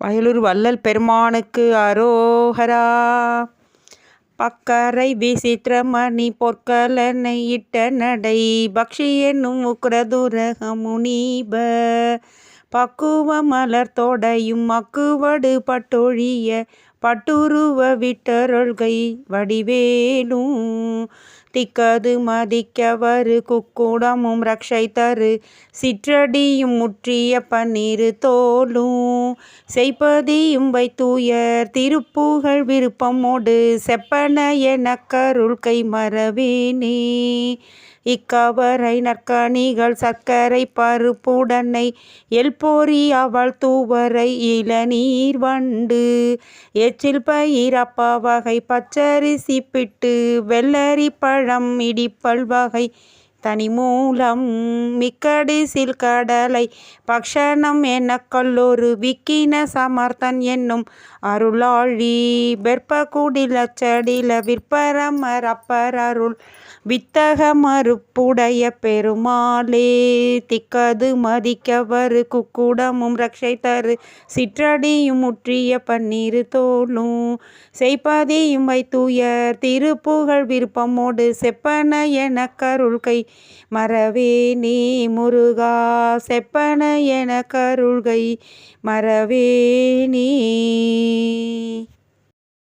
வயலூர் வள்ளல் பெருமானுக்கு அரோகரா பக்கரை விசித்திரமணி பொற்கலனை இட்ட நடை பக்ஷி என்னும் உக்ரதுரக முனீப பக்குவ மலர் தோடையும் மக்குவடு பட்டொழிய பட்டுருவ விட்டருள்கை வடிவேலும் திக்கது மதிக்கவரு குக்குடமும் ரக்ஷை தரு சிற்றடியும் முற்றிய பன்னிரு தோலும் செய்ப்பதியும் வைத்தூயர் திருப்புகழ் விருப்பமோடு செப்பன எனக்கருள் கை மறவேனே இக்கவரை நற்கணிகள் சர்க்கரை பருப்புடனை எல்பொறி அவள் தூவரை இளநீர் வண்டு எச்சில் பயிரப்பா வகை பச்சரிசி பிட்டு வெள்ளரி பழம் இடிப்பல் வகை தனி மூலம் மிக்கடிசில் கடலை பக்ஷணம் என கல்லொரு விக்கின சமர்த்தன் என்னும் அருளாழி வெற்ப குடிலச்சடில விற்பரமர் அப்பர் அருள் வித்தக மறுப்புடைய பெருமாளே திக்கது மதிக்கவரு குக்குடமும் ரக்ஷை தரு சிற்றடியும் முற்றிய பன்னீர் தோலும் செய்ப்பதியும் வைத்துயர் திருப்புகழ் விருப்பமோடு செப்பன என கருள்கை மறவே நீ முருகா செப்பன என கருள்கை. மறவேனே